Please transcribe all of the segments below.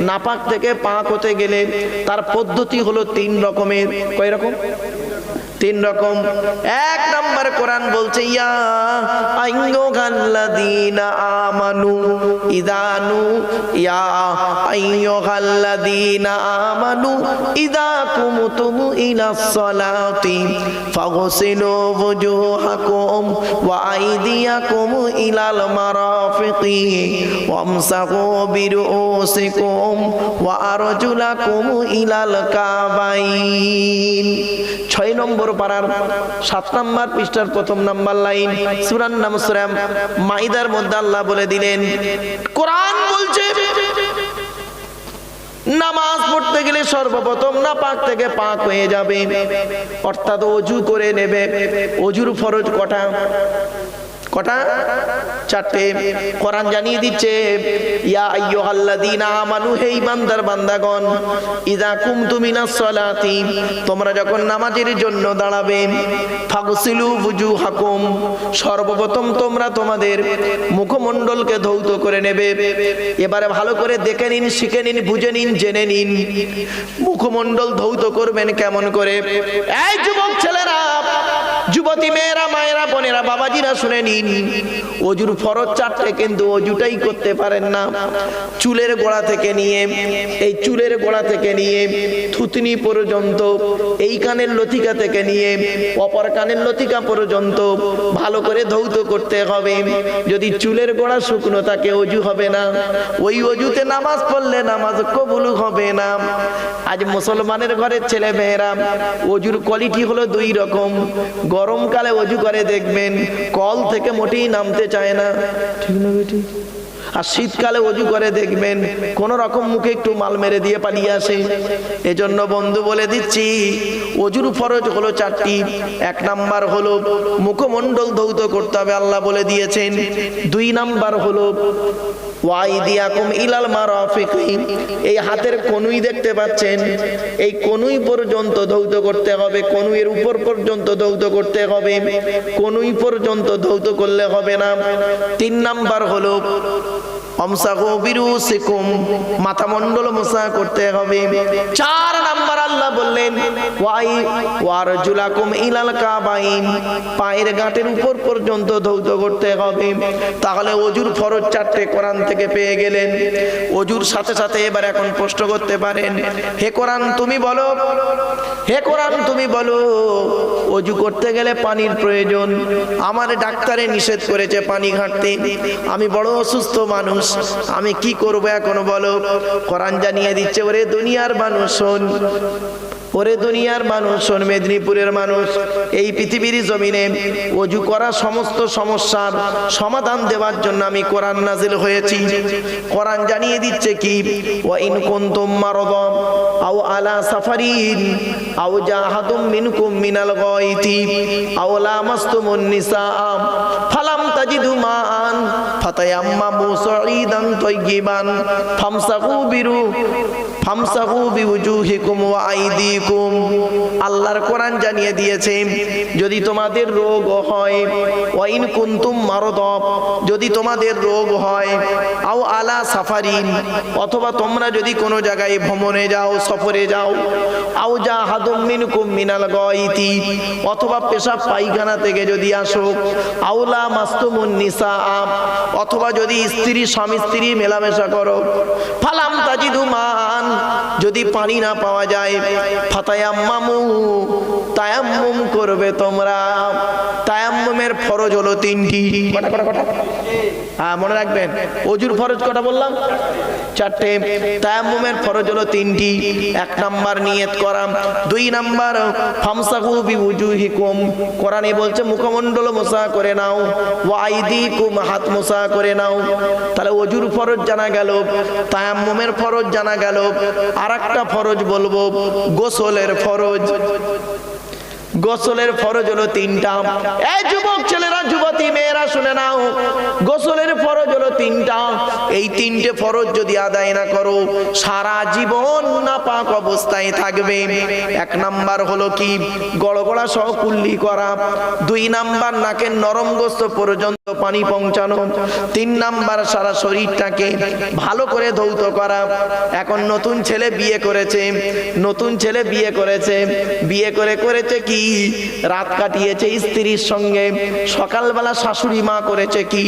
নাপাক থেকে পাক হতে গেলে তার পদ্ধতি হলো তিন রকমের। কয় রকম? তিন রকম। এক নাম্বার কোরআন বলছে, ইয়া আইয়ুহাল্লাযীনা আমানু ইদানু ইয়া আইয়ুহাল্লাযীনা আমানু ইদা কুমতুম ইলাস সালাতি, ফাগসিলু wujuhakum ওয়া আইদিয়াকুম ইলাল মারাফিকি ওয়ামসাহু বিরুসিকুম ওয়া আরজুলাকুম ইলাল কাবাইন। ছয় নম্বর পাড়ার সাত নাম্বার পৃষ্ঠার প্রথম নাম্বার লাইন সুরান নাম সুরাম মাইদার মধ্যে আল্লাহ বলে দিলেন, কোরআন বলছে, নামাজ পড়তে গেলে সর্বপ্রথম না পাক থেকে পাক হয়ে যাবে। অর্থাৎ অজু করে নেবে, অজুর ফরজ কটা? কটা? চারটে। কোরআন জানিয়ে দিচ্ছে, ইয়া আইয়ুহাল্লাযীনা আমানু, হে ঈমানদার বান্দাগণ, ইযা কুমতুম মিনাস সালাতি, তোমরা যখন নামাজের জন্য দাঁড়াবে, ফাগসিলু বুজুহাকুম, সর্বপ্রথম তোমরা তোমাদের মুখমণ্ডলকে ধৌত করে নেবে। এবারে ভালো করে দেখে নিন, শিখে নিন, বুঝে নিন, জেনে নিন। মুখমণ্ডল ধৌত করবেন কেমন করে? এই যুবক ছেলেরা যুবতী মেয়েরা, মায়েরা, বোনেরা, বাবাজিরা শুনে নিন। অজুর ফরজ চারটে কিন্তু অজুটাই করতে পারেন না। চুলের গোড়া থেকে নিয়ে, এই চুলের গোড়া থেকে নিয়ে, থুতনি পর্যন্ত, এই কানের লতিকা থেকে নিয়ে, অপর কানের লতিকা পর্যন্ত ভালো করে ধৌত করতে হবে। যদি চুলের গোড়া শুকনো থাকে, অজু হবে না। ওই অজুতে নামাজ পড়লে নামাজ কবুল হবে না। আজ মুসলমানের ঘরের ছেলে মেয়েরা অজুর কোয়ালিটি হলো দুই রকম। গরমকালে অজু করে দেখবেন কল থেকে মোটেই নামতে চায় না। ঠিক না বেটি। আর শীতকালে অজু করে দেখবেন কোন রকম মুখে একটু মাল মেরে দিয়ে পালিয়ে আসে। এজন্য বন্ধু বলে দিচ্ছি অজুর ফরজ হলো চারটি। এক নাম্বার হলো মুখমণ্ডল ধৌত করতে হবে আল্লাহ বলে দিয়েছেন। দুই নাম্বার হলো ওয়াইদিয়াকুম ইলাল মারাফিকি এই হাতের কনুই দেখতে পাচ্ছেন। এই কনুই পর্যন্ত ধৌত করতে হবে, কনুইয়ের উপর পর্যন্ত ধৌত করতে হবে, কনুই পর্যন্ত ধৌত করলে হবে না। তিন নাম্বার হলো মাথা করতে হবে। চার নাম্বার আল্লাহ বললেন পায়ের গাঁটের উপর পর্যন্ত ধৌত করতে হবে। তাহলে অজুর ফরজ চারটে কোরআন থেকে পেয়ে গেলেন। অজুর সাথে সাথে এবার এখন প্রশ্ন করতে পারেন, হে কোরআন, তুমি বলো। হে কোরআন, তুমি বলো, অজু করতে গেলে পানির প্রয়োজন। আমার ডাক্তারে নিষেধ করেছে পানি ঘাটতে। আমি বড় অসুস্থ মানুষ আমি কি করব এখন বলো? কোরআন জানিয়ে দিচ্ছে, ওরে দুনিয়ার মানুষ শোন। ওরে দুনিয়ার মানুষ শোন, মেদিনীপুরের মানুষ। এই পৃথিবীর জমিনে অজু করা সমস্ত সমস্যার সমাধান দেওয়ার জন্য আমি কোরআন নাজিল হয়েছি। কোরআন জানিয়ে দিচ্ছে কি? ওয়া ইন কুনতুম মারদাম আও আলা সাফারিন, আও জাহাদুম মিনকুম মিনাল গায়তি, আও লামাস্তুমুন নিসা ফালাম তাজিদু মান ফাতায়াম্মামু সাঈদান তাইয়িবান ফামসাহু বিরু ফামসাহু বিউজুহিকুম ওয়া আইদিকুম। আল্লাহর কোরআন জানিয়ে দিয়েছে, যদি তোমাদের রোগ হয়, ওয়াইন কুনতুম মারদ, যদি তোমাদের রোগ হয়, আও আলা সাফারিন, অথবা তোমরা যদি কোনো জায়গায় ভ্রমণে যাও, সফরে যাও, আও যা হাদুম মিনকুম মিনাল গায়তি, অথবা পেশাব পায়খানা থেকে যদি আসো আউলা মাস্তুমুন নিসা অথবা যদি স্ত্রী, স্বামী, স্ত্রী মেলামেশা করো, ফালাম তাজিদু মান যদি পানি না পাওয়া যায় ফাতায়াম্মামু তায়াম্মুম করবে তোমরা। তায়াম্মুমের ফরজ হলো তিনটি। কটা কটা কটা? হ্যাঁ মনে রাখবেন। অজুর ফরজ কটা বললাম? চারটে তায়াম্মুমের ফরজ হলো তিনটি। এক নাম্বার নিয়ত করা। দুই নাম্বার, ফামসাহু বিউজুহিকুম কোরআনে বলছে, মুখমণ্ডল মোসা করে নাও ওয়াইদিকুম হাত মোসা করে নাও। তাহলে অজুর ফরজ জানা গেল, তায়াম্মুমের ফরজ জানা গেল। আর একটা ফরজ বলব, গোসলের ফরজ। গোসলের ফরজ হলো তিনটা। এই যুবক ছেলেরা, যুবতী মেয়েরা, শুনে নাও। গোসলের ফরজ হলো তিনটা। এই তিনটে ফরজ যদি আদায় না করো, সারা জীবন না পাক অবস্থায় থাকবে। এক নাম্বার হলো কি? গড়গড়া সহ কুল্লি করা। দুই নাম্বার, নাকের নরম গোস্ত পর্যন্ত পানি পৌঁছানো। তিন নাম্বার, সারা শরীরটাকে ভালো করে ধৌত করা। এখন নতুন ছেলে বিয়ে করেছে। নতুন ছেলে বিয়ে করেছে। বিয়ে করে, করেছে কি? রাত কাটিয়েছে স্ত্রীর সঙ্গে। সকালবেলা শাশুড়ি মা করেছে কি?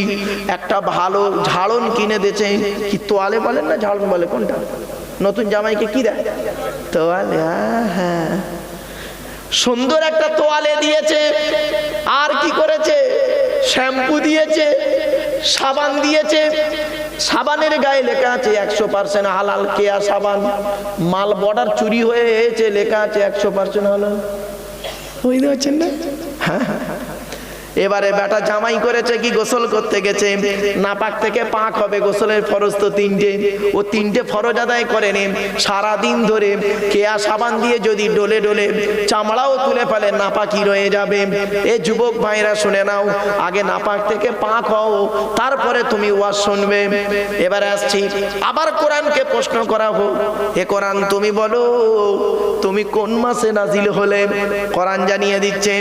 একটা ভালো ঝাড়ন কিনে দিয়েছে। কি তোয়ালে বলেন না ঝাড়ন বলে? কোনটা? নতুন জামাইকে কি দেয়? তোয়ালে আহ, হ্যাঁ। সুন্দর একটা তোয়ালে দিয়েছে। আর কি করেছে? শ্যাম্পু দিয়েছে সাবান দিয়েছে। সাবানের গায়ে লেখা আছে একশো পার্সেন্ট হালাল কেয়া সাবান। মাল বর্ডার চুরি হয়ে এসেছে লেখা আছে একশো পার্সেন্ট হালাল। বুঝতে পারছেন না? হ্যাঁ হ্যাঁ, হ্যাঁ। এবারে বেটা জামাই করেছে কি গোসল করতে গেছে? নাপাক থেকে পাক হবে, গোসলের ফরজ তো তিনটে। ও তিনটে ফরজ আদায় করে নেন সারা দিন ধরে কেয়া সাবান দিয়ে যদি ডলে ডলে চামড়াও তুলে ফেলে, নাপাকি রয়ে যাবে। এ যুবক ভাইরা, শুনে নাও। আগে নাপাক থেকে পাক হও, তারপরে তুমি ওয়াজ শুনবে। এবারে আসছি। আবার কোরআনকে প্রশ্ন করা হোক। এ কোরআন, তুমি বলো, তুমি কোন মাসে নাজিল হলে? কোরআন জানিয়ে দিচ্ছে,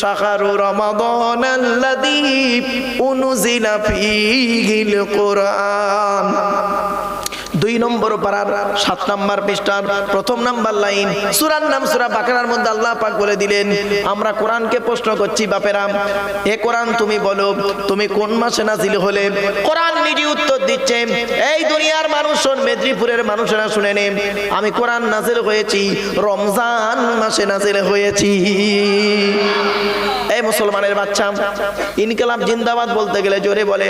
শাখারু রমাদান ربنا الذي أنزل فيه القرآن. দুই নম্বর পারার সাত নম্বর পৃষ্ঠার প্রথম নাম্বার লাইন। সুরার নাম সুরা বাকারার মধ্যে আল্লাহ পাক বলে দিলেন, আমরা কোরআনকে প্রশ্ন করছি বাপেরাম এ কোরআন তুমি বলো, তুমি কোন মাসে নাজিল হলে? কোরআন নিজে উত্তর দিচ্ছে, এই দুনিয়ার মানুষ শোন, মেদিনীপুরের মানুষেরা শুনে নে, আমি কোরআন নাজিল হয়েছি, রমজান মাসে নাজিল হয়েছি। এই মুসলমানের বাচ্চা ইনকালাম জিন্দাবাদ বলতে গেলে জোরে বলে,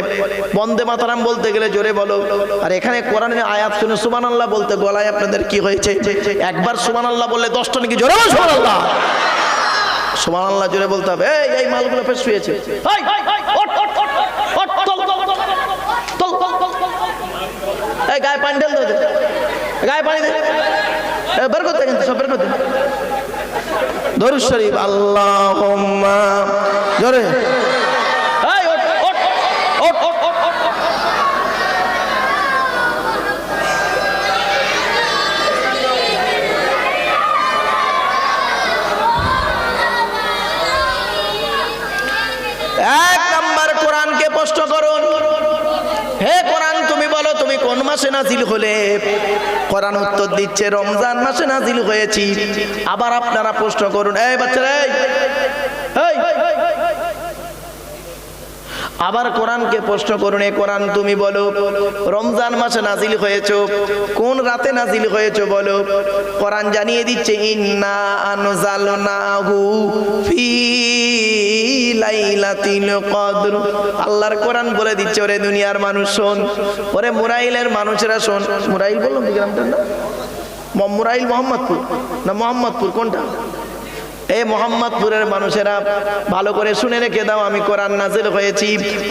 বন্দে মাতারাম বলতে গেলে জোরে বলো, আর এখানে কোরআনের আয়াত শুনে সুমান আল্লাহ বলতে গলায় আপনাদের কি হয়েছে? একবার সুমান আল্লাহ বললে দশটা নাকি জোরে সুমান আল্লাহ সুমান আল্লাহ জোরে বলতে হবে এই এই মালগুলো ফের শুয়েছে। এই, গায়ে পানি গায়ে পানি করতে কিন্তু করতে। দরুদ শরীফ আল্লাহ জোরে। কোন মাসে নাজিল হলে? কোরআন উত্তর দিচ্ছে রমজান মাসে নাজিল হয়েছি। আবার আপনারা প্রশ্ন করুন এই বাচ্চারা এই, আবার কোরআনকে প্রশ্ন করুন এ কোরআন তুমি বলো রমজান মাসে নাজিল হয়েছো? কোন রাতে নাজিল হয়েছো বলো? কোরআন জানিয়ে দিচ্ছে ইন্না আনজালনাহু ফি লাইলাতিল কদর। আল্লাহর কোরআন বলে দিচ্ছে, ওরে দুনিয়ার মানুষ শোন, ওরে মুরাইলের মানুষেরা শোন। মুরাইল বললাম কি গ্রামটার মুরাইল মোহাম্মদপুর। না, মোহাম্মদপুর, কোনটা? এ মোহাম্মদপুরের মানুষেরা, ভালো করে শুনে রেখে দাও, আমি কোরআন নাজিল হয়েছি,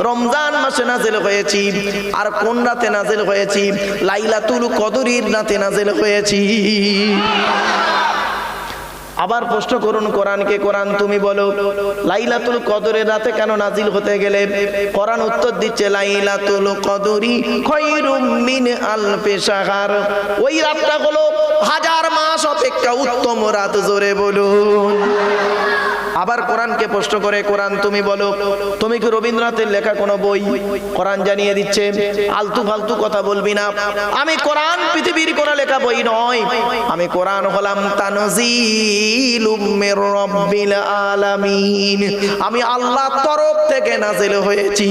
রমজান মাসে নাজিল হয়েছি, আর কোন রাতে নাজিল হয়েছি? লাইলাতুল কদরির রাতে নাজিল হয়েছি। আবার প্রশ্ন করুন, কোরআনকে কোরআন তুমি বলো। লাইলাতুল কদরের রাতে কেন নাজিল হতে গেলে? কোরআন উত্তর দিচ্ছে, লাইলাতুল কদরি খৈরুম মিন আলফে শাহর ওই রাতটা হলো হাজার মাস অপেক্ষা, উত্তম রাত, জোরে বলুন। আবার কোরআনকে প্রশ্ন করে, কোরআন তুমি বলো, তুমি কি রবীন্দ্রনাথের লেখা কোনো বই? কোরআন জানিয়ে দিচ্ছে, আলতু ফালতু কথা বলবি না। আমি কোরআন পৃথিবীর কোনো লেখা বই নয়। আমি কোরআন হলাম রাব্বিল আলামিন। আমি আল্লাহর তরফ থেকে নাজিল হয়েছি।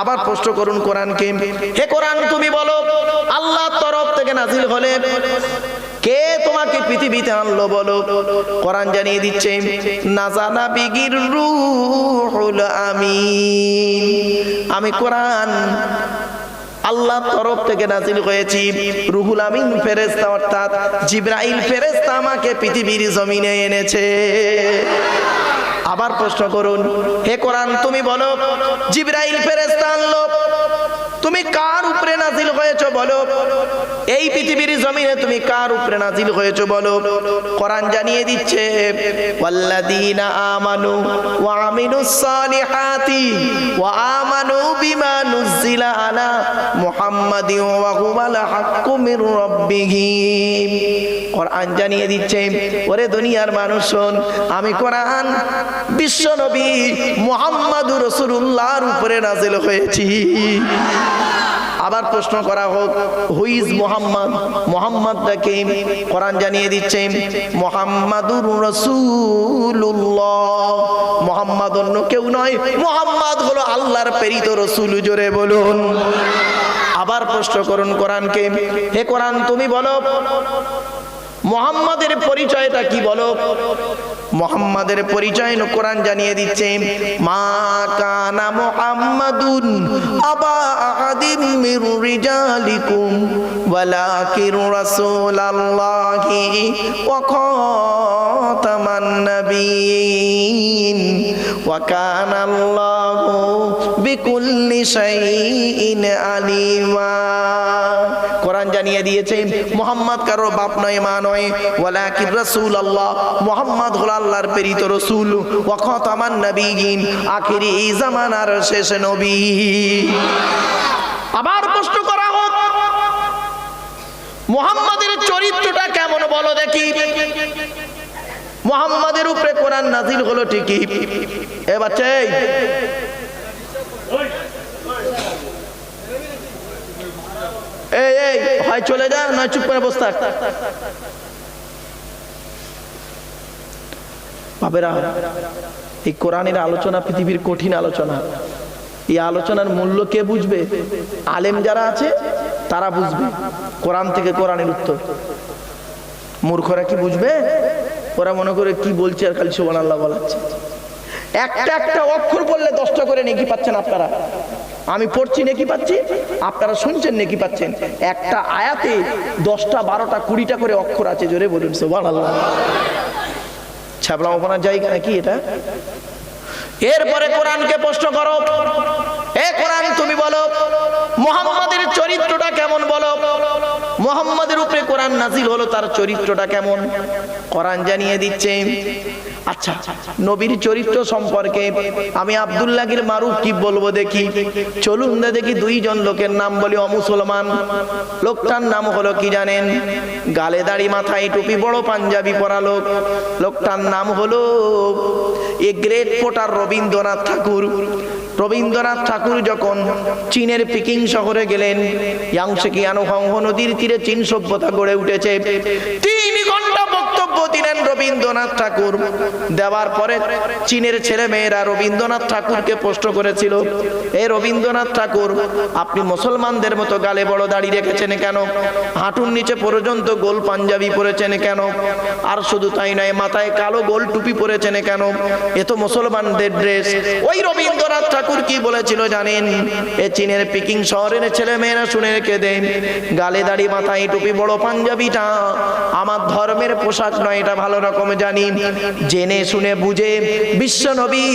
আবার প্রশ্ন করুন কোরআনকে, হে কোরআন তুমি বলো আল্লাহর তরফ থেকে নাজিল হলে কে তোমাকে পৃথিবীতে আনলো বলো? কোরআন জানিয়ে দিচ্ছে, নাজানা বিগির রুহুল আমিন। আমি কোরআন আল্লাহ তরফ থেকে নাজিল হয়েছি। রুহুল আমিন ফেরেস্তা অর্থাৎ জিব্রাইল ফেরেস্তা আমাকে পৃথিবীর জমিনে এনেছে। আবার প্রশ্ন করুন, হে কোরআন, তুমি বলো, জিব্রাইল ফেরেস্তা আনলো? তুমি কার উপরে নাজিল হয়েছো বলো। এই পৃথিবীর জমিনে তুমি কার উপরে নাজিল হয়েছ বলো। কোরআন জানিয়ে দিচ্ছে, ওয়াল্লাযীনা আমানু ওয়া আমিলুস সালিহাতি ওয়া আমানু বিমা নুজিলা আলা মুহাম্মাদিন ওয়া হুয়াল কোরআন জানিয়ে দিচ্ছে, ওরে দুনিয়ার মানুষ শোন, আমি কোরআন বিশ্ব নবী মুহাম্মাদুর রাসূলুল্লাহর উপরে নাজিল হয়েছি। আবার প্রশ্ন করা হোক হুইজ মোহাম্মদ মোহাম্মদটাকে কোরআন জানিয়ে দিচ্ছে। মোহাম্মদুর রসুল্লাহ মোহাম্মদ অন্য কেউ নয়। মোহাম্মদ হলো আল্লাহর প্রেরিত রসুল, জোরে বলুন। আবার প্রশ্ন করুন কোরআনকে। হে কোরআন, তুমি বলো, মোহাম্মদের পরিচয়টা কি বলো? মোহাম্মদের পরিচয় কোরআন জানিয়ে দিচ্ছে মা কানা মুহাম্মাদুন আবা আহাদিম মির রিজালিকুম ওয়া খাতামান নাবিয়িন, ওয়া কানা বিকুল্লি শাইইন আলিমা। জানিয়ে দিয়েছে মোহাম্মদ কারও বাপ নয়, মা নয়, ওয়ালাকিন রাসূলুল্লাহ, মোহাম্মদ হলো আল্লাহর প্রেরিত রাসূল, ওয়া খাতামান নবিয়িন আখিরি জামানার শেষ নবী। আবার প্রশ্ন করা হোক, মোহাম্মদের চরিত্রটা কেমন বলো দেখি। মোহাম্মদের উপরে কোরআন নাজিল হলো ঠিকই। এ বাচ্চা এই, এই চলে যা নয় চুপ করে বসে থাক। এই কোরআনের আলোচনা পৃথিবীর কঠিন আলোচনা। এই আলোচনার মূল্য কে বুঝবে? আলেম যারা আছে তারা বুঝবে। কোরআন থেকে কোরআনের উত্তর। মূর্খরা কি বুঝবে? ওরা মনে করে কি বলছে আর খালি সোবান আল্লাহ বলাচ্ছে। একটা একটা অক্ষর বললে দশটা করে নেকি পাচ্ছেন আপনারা। আমি পড়ছি নেকি পাচ্ছি? আপনারা শুনছেন নেকি পাচ্ছেন? একটা আয়াতে দশটা, বারোটা, কুড়িটা করে অক্ষর আছে, জোরে বলুন সোবান আল্লাহ ওপনার জায়গা নাকি এটা? এরপরে কোরআনকে প্রশ্ন করো। এ কোরআন, তুমি বলো, মোহাম্মদের চরিত্রটা কেমন বলো? মোহাম্মদের উপরে কোরআন নাজিল হলো, তার চরিত্রটা কেমন? কোরআন জানিয়ে দিচ্ছে আচ্ছা নবীর চরিত্র সম্পর্কে আমি আব্দুল্লাহির মারুফ কি বলব দেখি। চলুন না দেখি দুইজন লোকের নাম বলি অমুসলমান লোকটার নাম হলো কি জানেন? গালে দাড়ি মাথায় টুপি, বড় পাঞ্জাবি পরা লোক। লোকটার নাম হলো a great poet Rabindranath Tagore. Rabindranath Tagore যখন চীনের পিকিং শহরে গেলেন, ইয়াংসে কিয়ানো নদীর তীরে চীন সভ্যতা গড়ে উঠেছে। তিন ঘণ্টা বক্তব্য দিলেন রবীন্দ্রনাথ ঠাকুর। দেওয়ার পরে চীনের ছেলে মেয়েরা রবীন্দ্রনাথ ঠাকুরকে প্রশ্ন করেছিল রবীন্দ্রনাথ ঠাকুর, আপনি মুসলমানদের মতো গালে বড় দাড়ি রেখেছেন কেন? হাঁটুর নিচে পর্যন্ত গোল পাঞ্জাবি পরেছেন কেন? আর শুধু তাই নয়, মাথায় কালো গোল টুপি পরেছেন কেন? এ তো মুসলমানদের ড্রেস ওই রবীন্দ্রনাথ ঠাকুর কি বলেছিল জানেন? এ চীনের পিকিং শহরের ছেলে মেয়েরা শুনে রেখে দেন, গালে দাড়ি, মাথায় টুপি, বড় পাঞ্জাবিটা। আমার ধর্মের পোশাক এটা ভালো রকম জানি। জেনে শুনে বুঝে বিশ্ব নবী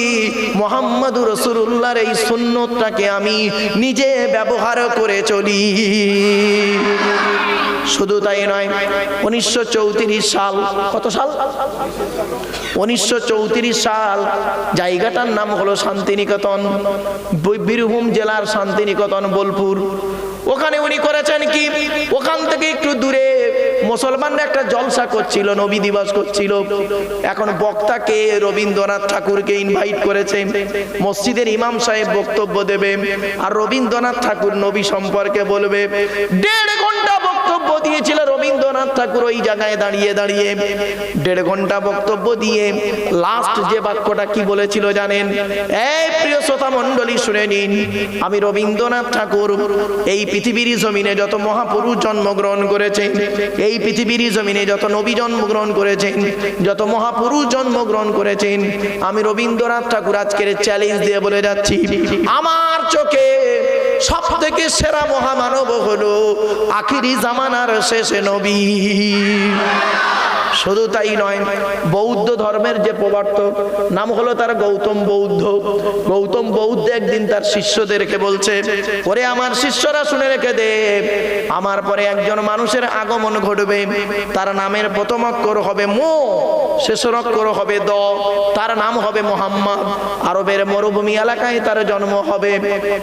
মোহাম্মদ রসুল্লাহর এই সুন্নতটাকে আমি নিজে ব্যবহার করে চলি। শুধু তাই নয়, উনিশশো চৌত্রিশ সাল, কত সাল? উনিশশো চৌত্রিশ সাল, জায়গাটার নাম হলো শান্তিনিকেতন বীরভূম জেলার শান্তিনিকেতন, বোলপুর। ওখানে উনি করেছেন কি? ওখান থেকে একটু দূরে মুসলমানরা একটা জলসা করছিল, নবী দিবস করছিল। এখন বক্তাকে রবীন্দ্রনাথ ঠাকুরকে ইনভাইট করেছে, মসজিদের ইমাম সাহেব বক্তব্য দেবে, আর রবীন্দ্রনাথ ঠাকুর নবী সম্পর্কে বলবে, দেড় ঘণ্টা বক্তব্য দিয়েছিল রবীন্দ্রনাথ ঠাকুর ওই জায়গায় দাঁড়িয়ে দাঁড়িয়ে। দেড় ঘণ্টা বক্তব্য দিয়ে লাস্ট যে বাক্যটা কি বলেছিল জানেন? এই প্রিয় শ্রোতা মণ্ডলী, শুনে নিন। আমি রবীন্দ্রনাথ ঠাকুর, এই পৃথিবীর জমিনে যত মহাপুরুষ জন্মগ্রহণ করেছে এই পৃথিবীর জমিনে যত নবী জন্মগ্রহণ করেছেন, যত মহাপুরুষ জন্মগ্রহণ করেছেন, আমি রবীন্দ্রনাথ ঠাকুর আজকের চ্যালেঞ্জ দিয়ে বলে যাচ্ছি, আমার চোখে সব থেকে সেরা মহামানব হলো আখিরি জামানার শেষে নবী। শুধু তাই নয়, বৌদ্ধ ধর্মের যে প্রবর্তক নাম হলো তার গৌতম বৌদ্ধ। গৌতম বৌদ্ধ একদিন তার শিষ্যদেরকে বলছে, ওরে আমার শিষ্যরা শুনে রেখে দে, আমার পরে একজন মানুষের আগমন ঘটবে। তার নামের প্রথম অক্ষর হবে মো, শেষের অক্ষর হবে দ, তার নাম হবে মোহাম্মদ। আরবের মরুভূমি এলাকায় তার জন্ম হবে।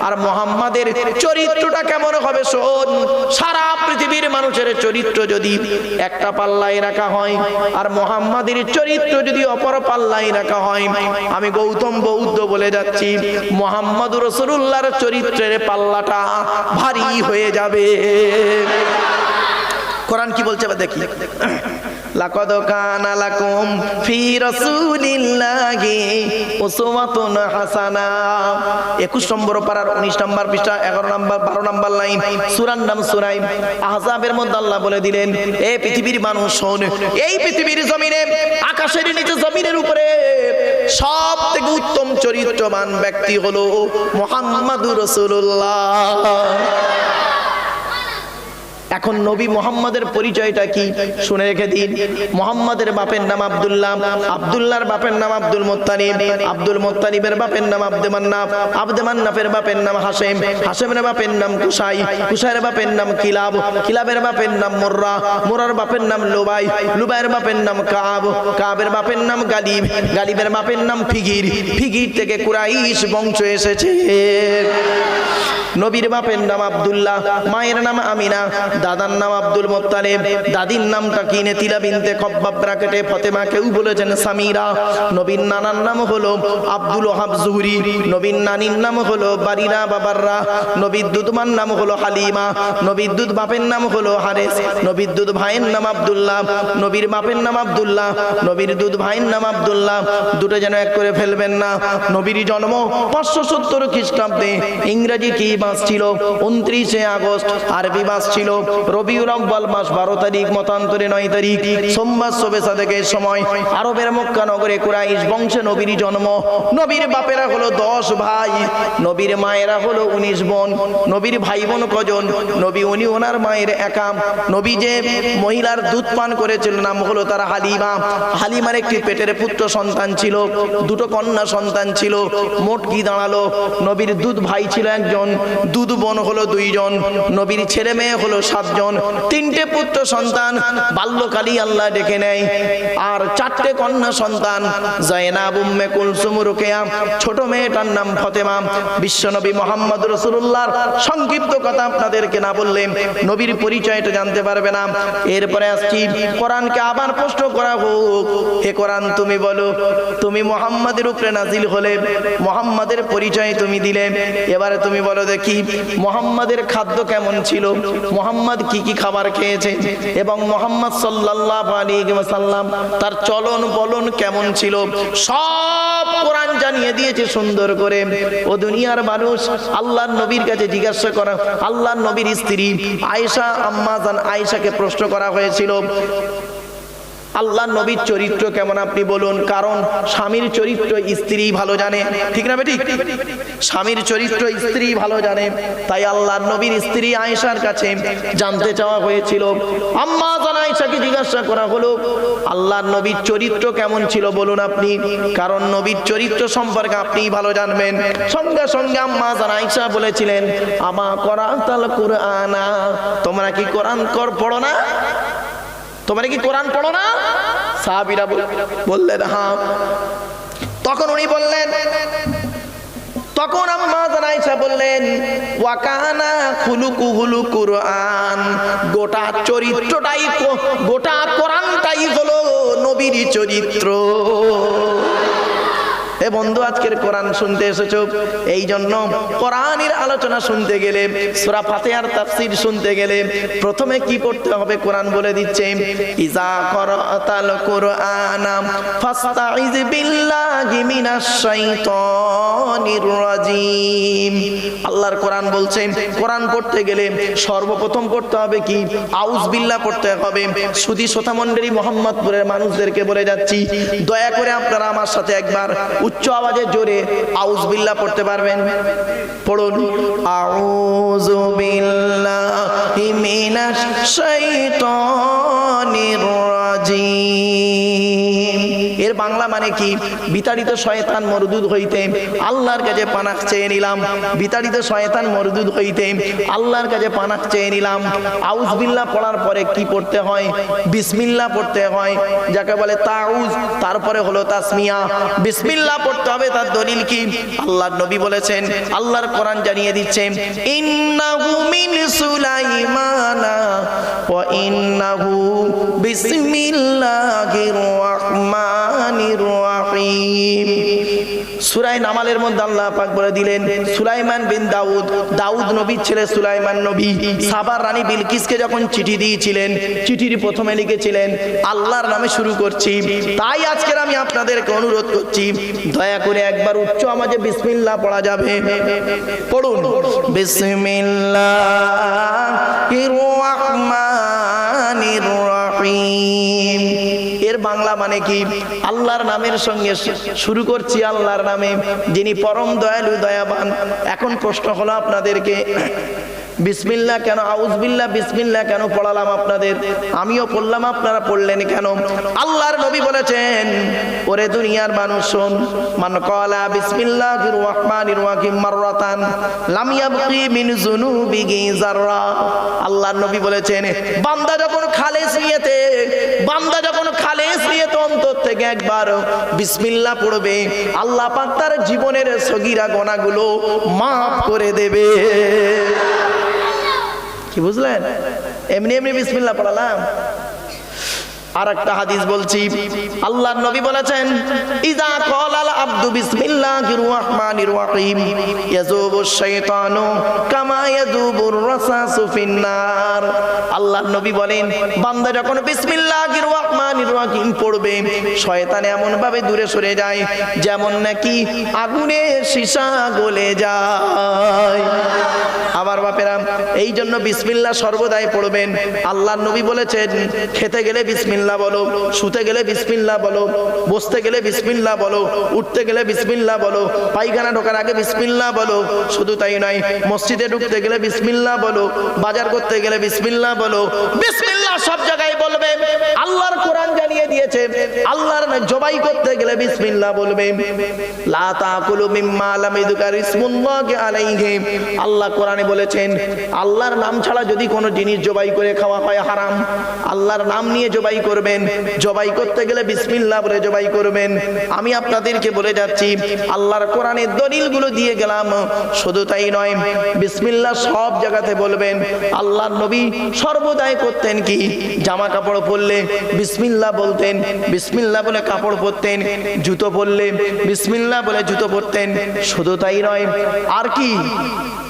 আর মোহাম্মদের চরিত্রটা কেমন হবে শোন, সারা পৃথিবীর মানুষের চরিত্র যদি একটা পাল্লায় রাখা হয় আর মোহাম্মদের চরিত্র যদি অপর পাল্লাই রাখা হয়, আমি গৌতম বৌদ্ধ বলে যাচ্ছি। মোহাম্মদ রসুল্লাহর চরিত্রের পাল্লাটা ভারী হয়ে যাবে। কোরআন কি বলছে? দেখি। লাকাদ কানা ফি রাসূলিল্লাহি উসওয়াতুন হাসানা। 21 নম্বর পারার 19 নম্বর পৃষ্ঠা 11 নম্বর 12 নম্বর লাইন, সূরার নাম সূরা আহজাবের মধ্যে আল্লাহ বলে দিলেন, এ পৃথিবীর মানুষ, শোন, এই পৃথিবীর জমিনে, আকাশের নিচে জমিনের উপরে সব থেকে উত্তম চরিত্রবান ব্যক্তি হলো মুহাম্মাদুর রাসূলুল্লাহ। এখন নবী মোহাম্মদের পরিচয়টা কি শুনে রেখে দিন মোহাম্মদের বাপের নাম আব্দুল্লাহ আব্দুল্লাহর বাপের নাম আব্দুল মোত্তানিব আব্দুল মোত্তানিবের বাপের নাম আব্দে মান্নাফ আব্দে মান্নাফের বাপের নাম হাসেম হাসেমের বাপের নাম কুসাই কুসাইয়ের বাপের নাম কিলাব কিলাবের বাপের নাম মোর্রা মোরার বাপের নাম লোবাই লুবাইয়ের বাপের নাম কাব কাবের বাপের নাম গালিব গালিবের বাপের নাম ফিগির ফিগির থেকে কুরাইশ বংশ এসেছে নবীর বাপের নাম আব্দুল্লাহ মায়ের নাম আমিনা দাদার নাম আব্দুল মোত্তালেব। দাদির নামটা কিনে তিলা বিনতে খব্বাব ব্রাকেটে ফতেমা কেউ বলেছেন সামিরা। নবীন নানার নাম হলো আব্দুল ওহাব জুহরি। নবীন নানির নাম হলো বারিরা বাবাররা। নবীর দুধমার নাম হলো হালিমা। নবীর দুধ বাপের নাম হলো হারেস। নবীর দুধ ভাইয়ের নাম আব্দুল্লাহ। নবীর বাপের নাম আব্দুল্লাহ। নবীর দুধ ভাইয়ের নাম আব্দুল্লাহ। দুটো যেন এক করে ফেলবেন না। নবীর জন্ম পাঁচশো সত্তর খ্রিস্টাব্দে ইংরেজি কি মাস ছিল? উনত্রিশে আগস্ট, আরবি মাস ছিল। রবিউল আব্বাল মাস বারো তারিখ, মতান্তরে নয় তারিখ। সোমবার শোবে সাদেকের সময়। আরবের মক্কা নগরে কুরাইশ বংশে নবীর জন্ম। নবীর বাপেরা হলো দশ ভাই। নবীর মায়েরা হলো উনিশ বোন। নবীর ভাই বোন কজন? নবী উনি ওনার মায়ের একাম। নবী যে মহিলার দুধ পান করেছিল, নাম হলো তার হালিমা। হালিমার একটি পেটের পুত্র সন্তান ছিল। দুটো কন্যা সন্তান ছিল। মোট কি দাঁড়াল? নবীর দুধ ভাই ছিল একজন। দুধ বোন হলো দুইজন। নবীর ছেলে মেয়ে হলো সাতজন, তিনটে পুত্র সন্তান বাল্যকালী আল্লাহ ডেকে নেয়। আর চারটে কন্যা সন্তান, জয়নাব উম্মে কুলসুম রুকেয়া, ছোট মেয়েটার নাম ফতেমা। বিশ্বনবী মোহাম্মদ রসুল্লাহর সংক্ষিপ্ত কথা আপনাদেরকে না বললে নবীর পরিচয়টা জানতে পারবে না। এরপরে আসছি, কোরআনকে আবার প্রশ্ন করা হোক। হে কোরআন, তুমি বলো, তুমি মোহাম্মদের উপরে নাজিল হলে মোহাম্মদের পরিচয় তুমি দিলে। এবারে তুমি বলো দেখি, মোহাম্মদের খাদ্য কেমন ছিল? মোহাম্মদ কি কি খাবার খেয়েছে? এবং মোহাম্মদ সাল্লাল্লাহু আলী সাল্লাম তার চলন বলন কেমন ছিল? সব কোরআন জানিয়ে দিয়েছে সুন্দর করে। ও দুনিয়ার মানুষ, আল্লাহর নবীর কাছে জিজ্ঞাসা করা, আল্লাহর নবীর স্ত্রী আয়েশা আম্মাজান আয়েশাকে প্রশ্ন করা হয়েছিল আল্লাহ নবীর চরিত্র কেমন আপনি বলুন? কারণ স্বামীর চরিত্র স্ত্রী ভালো জানে। ঠিক না বেটি? স্বামীর চরিত্র স্ত্রী ভালো জানে। তাই আল্লাহ নবীর স্ত্রী আয়েশার কাছে জানতে চাওয়া হয়েছিল। আম্মা আয়েশাকে জিজ্ঞাসা করা হলো আল্লাহর নবীর চরিত্র কেমন ছিল বলুন আপনি? কারণ নবীর চরিত্র সম্পর্কে আপনি ভালো জানবেন। সঙ্গে সঙ্গে আম্মা আয়েশা বলেছিলেন, আমা কোরআন তাল কুরআনা। তোমরা কি কোরআন কর পড়ো না? তোমরা কি কোরআন পড়ো না? সাহাবিরা বললেন হ্যাঁ। তখন উনি বললেন, তখন আম্মা জানাইসা বললেন ওয়াকানা খুলুকু হুলু কুরআন। গোটা চরিত্রটাই গোটা কোরআনটাই হলো নবীর চরিত্র। বন্ধু, আজকের কোরআন শুনতে এসেছ। এই জন্য কোরআনের আলোচনা শুনতে গেলে, সূরা ফাতিহার তাফসীর শুনতে গেলে প্রথমে কি পড়তে হবে কোরআন বলে দিচ্ছে, ইজা করাতাল ফাস্তাইজ বিল্লাহি মিনাশ শাইতানির রাজিম। আল্লাহর কোরআন বলছে, কোরআন পড়তে গেলে সর্বপ্রথম পড়তে হবে কি? আউজ বিল্লাহ পড়তে হবে। সুধী শ্রোতা মোহাম্মদপুরের মানুষদেরকে বলে যাচ্ছি, দয়া করে আপনারা আমার সাথে একবার উচ্চ আওয়াজে জোরে আউজ বিল্লা পড়তে পারবেন। পড়ুন। আউজ বিল্লা মিনাশ শাইতানির রাজিম। বাংলা মানে কি? বিতাড়িত শয়তান মরদুদ হইতে আল্লাহর কাছে পানাক চেয়ে নিলাম। বিতাড়িত শয়তান মরদুদ হইতে আল্লাহর কাছে পানাক চেয়ে নিলাম। আউজবিল্লাহ পড়ার পরে কি পড়তে হয়? বিসমিল্লাহ পড়তে হয়। যাকে বলে তাউজ তারপরে হলো তাসমিয়া। বিসমিল্লা পড়তে হবে, তার দলিল কি? আল্লাহর নবী বলেছেন, আল্লাহর কোরআন জানিয়ে দিচ্ছে, ইন্নাহু মিন সুলাইমানা ওয়া ইন্নাহু বিসমিল্লাহির রহমানির নামালের মধ্যে আল্লাহ পাক সুলাইমান বিন দাউদ দাউদ নবীর ছেলে সুলাইমান নবী। সাবার রানী বিলকিসকে যখন চিঠি দিয়েছিলেন, চিঠির প্রথমে লিখেছিলেন, আল্লাহর নামে শুরু করছি, তাই আজকের আমি আপনাদেরকে অনুরোধ করছি, দয়া করে একবার উচ্চ আমাকে বিসমিল্লাহ পড়া যাবে। পড়ুন। বিসমিল্লাহির রহমানির রহিম। বাংলা মানে কি? আল্লাহর নামের সঙ্গে শুরু করছি আল্লাহর নামে। যিনি পরম দয়ালু, দয়াবান। এখন প্রশ্ন হলো আপনাদেরকে বিসমিল্লাহ কেন আউজবিল্লাহ বিসমিল্লাহ কেন পড়ালাম আপনাদের? আমিও পড়লাম, আপনারা পড়লেন কেন? আল্লাহর নবী বলেছেন, ওরে দুনিয়ার মানুষ শোন, মান কলা বিসমিল্লাহির রহমানির রহিম মাররাতান, লাম ইয়াবকি মিন যুনুবিহি যাররা। আল্লাহর নবী বলেছেন, বান্দা যখন খালেস নিয়েতে বান্দা যখন থেকে একবার বিসমিল্লা পড়বে, আল্লাহ পাক তার জীবনের সগিরা গোনাগুলো মাফ করে দেবে। কি বুঝলেন? এমনি এমনি বিসমিল্লা পড়ালাম। আর একটা হাদিস বলছি। আল্লাহর নবী বলেছেন ইজা ক্বালাল আব্দু বিসমিল্লাহির রহমানির রহিম ইয়াজুবু শাইতানু কামা ইয়াজুবুর রাসাসু ফিন্নার। আল্লাহর নবী বলেন, বান্দা যখন বিসমিল্লাহির রহমানির রহিম পড়বে, শয়তান এমন ভাবে দূরে সরে যায়, যেমন নাকি আগুনে সীসা গলে যায়। এই জন্য বিসমিল্লা সর্বদাই পড়বেন। আল্লাহর নবী বলেছেন, খেতে গেলে বিসমিল্লাহ বলো, শুতে গেলে বিসমিল্লা বলো, বসতে গেলে বিসমিল্লা বলো, উঠতে গেলে বিসমিল্লা বলো, পায়খানা ঢোকার আগে বিসমিল্লা বলো, শুধু তাই নয়, মসজিদে ঢুকতে গেলে বিসমিল্লাহ বলো, বাজার করতে গেলে বিসমিল্লা বলো, বিসমিল্লাহ সব জায়গায় বলবে আল্লাহর কোরআন জানিয়ে দিয়েছে, আল্লাহর জবাই করতে গেলে বিসমিল্লা বলবে। লা তাকুলু মিম্মা লাম ইযকার আলাইহি। আল্লাহ কোরআনে বলেছেন আল্লাহর নাম ছাড়া যদি কোনো জিনিস জবাই করে খাওয়া হয় হারাম। আল্লাহর নাম নিয়ে জবাই করবেন। জবাই করতে গেলে বিসমিল্লাহ বলে জবাই করবেন। আমি আপনাদেরকে বলে যাচ্ছি, আল্লাহর কোরআনের দলিলগুলো দিয়ে গেলাম। শুধু তাই নয়, বিসমিল্লাহ সব জায়গাতে বলবেন, আল্লাহর নবী সর্বদাই করতেন কি? জামা কাপড় পরলে বিসমিল্লাহ বলতেন, বিসমিল্লাহ বলে কাপড় পরতেন, জুতো পরলে বিসমিল্লাহ বলে জুতো পরতেন। শুধু তাই নয়, আর কি?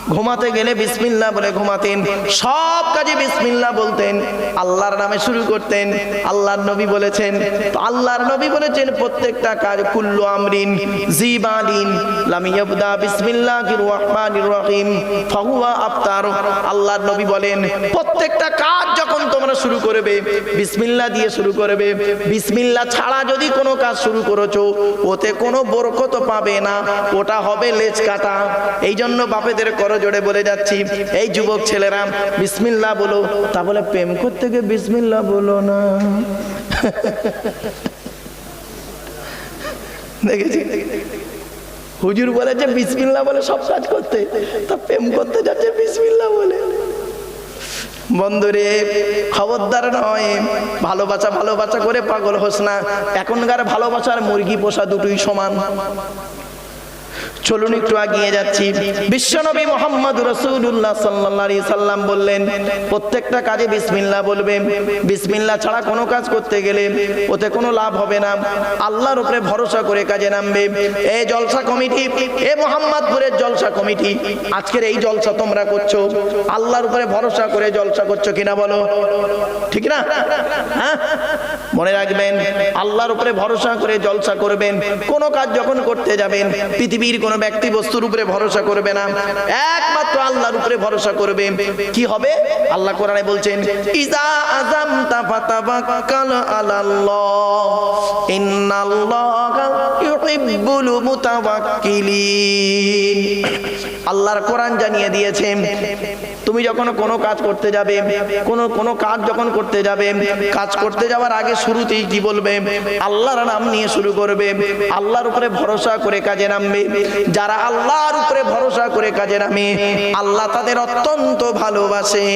ঘুমাতে গেলে বিসমিল্লা বলে ঘুমাতেন। সব কাজে বিসমিল্লা বলতেন। আল্লাহর নামে শুরু করতেন। আল্লাহর নবী বলেছেন। আল্লাহর নবী বলেছেন, প্রত্যেকটা কাজ কুল্লু আমরিন, জিবালিন, লাম ইয়াবদা বিসমিল্লাহির রহমানির রহিম, ফাহুয়া আফতার। আল্লাহর নবী বলেন, প্রত্যেকটা কাজ যখন তোমরা শুরু করবে বিসমিল্লা দিয়ে শুরু করবে। বিসমিল্লা ছাড়া যদি কোনো কাজ শুরু করেছ, ওতে কোনো বরকত পাবে না। ওটা হবে লেজ কাটা। এই জন্য বাপেদের জোরে বলে যাচ্ছি, এই যুবক ছেলেরা, বিসমিল্লাহ বলো। তা বলে, প্রেম করতে গিয়ে বিসমিল্লাহ বলো না। দেখেছি। হুজুর বলেছে বিসমিল্লাহ বলে সব কাজ করতে। তা প্রেম করতে যাচ্ছে, বিসমিল্লাহ বলে। বন্ধুরে, খবরদার নয়। ভালোবাসা ভালোবাসা করে পাগল হোস না। এখনকার ভালোবাসার মুরগি পোষা দুটোই সমান। চলুন একটু আগিয়ে যাচ্ছি। বিশ্বনবী মোহাম্মদ রসুল্লাহ সাল্লাল্লাহু সাল্লাম বললেন, প্রত্যেকটা কাজে বিসমিল্লাহ বলবে বিসমিল্লাহ ছাড়া কোনো কাজ করতে গেলে ওতে কোনো লাভ হবে না। আল্লাহর উপরে ভরসা করে কাজে নামবে। এই জলসা কমিটি, এ মোহাম্মদপুরের জলসা কমিটি, আজকের এই জলসা তোমরা করছ। আল্লাহর উপরে ভরসা করে জলসা করছ কিনা বলো? ঠিক না? হ্যাঁ? মনে রাখবেন, আল্লাহর উপরে ভরসা করে জলসা করবেন। কোনো কাজ যখন করতে যাবেন, পৃথিবীর ব্যক্তি বস্তুর উপরে ভরসা করবে না। একমাত্র আল্লাহর উপরে ভরসা করবে। কি হবে? আল্লাহ কোরআনে বলছেন ইজা আযামতা তাফাতাবাক্কাল আলাল্লাহ। ইন্নাল্লাহা ইউহিব্বুল মুতাওয়াক্কিলিন। আল্লাহর কোরআন জানিয়ে দিয়েছেন তুমি যখন কোনো কাজ করতে যাবে, কোনো কোনো কাজ যখন করতে যাবে, কাজ করতে যাওয়ার আগে শুরুতেই কি বলবে? আল্লাহর নাম নিয়ে শুরু করবে। আল্লাহর উপরে ভরসা করে কাজে নামবে। যারা আল্লাহর উপরে ভরসা করে কাজে নামে, আল্লাহ তাদের অত্যন্ত ভালোবাসে।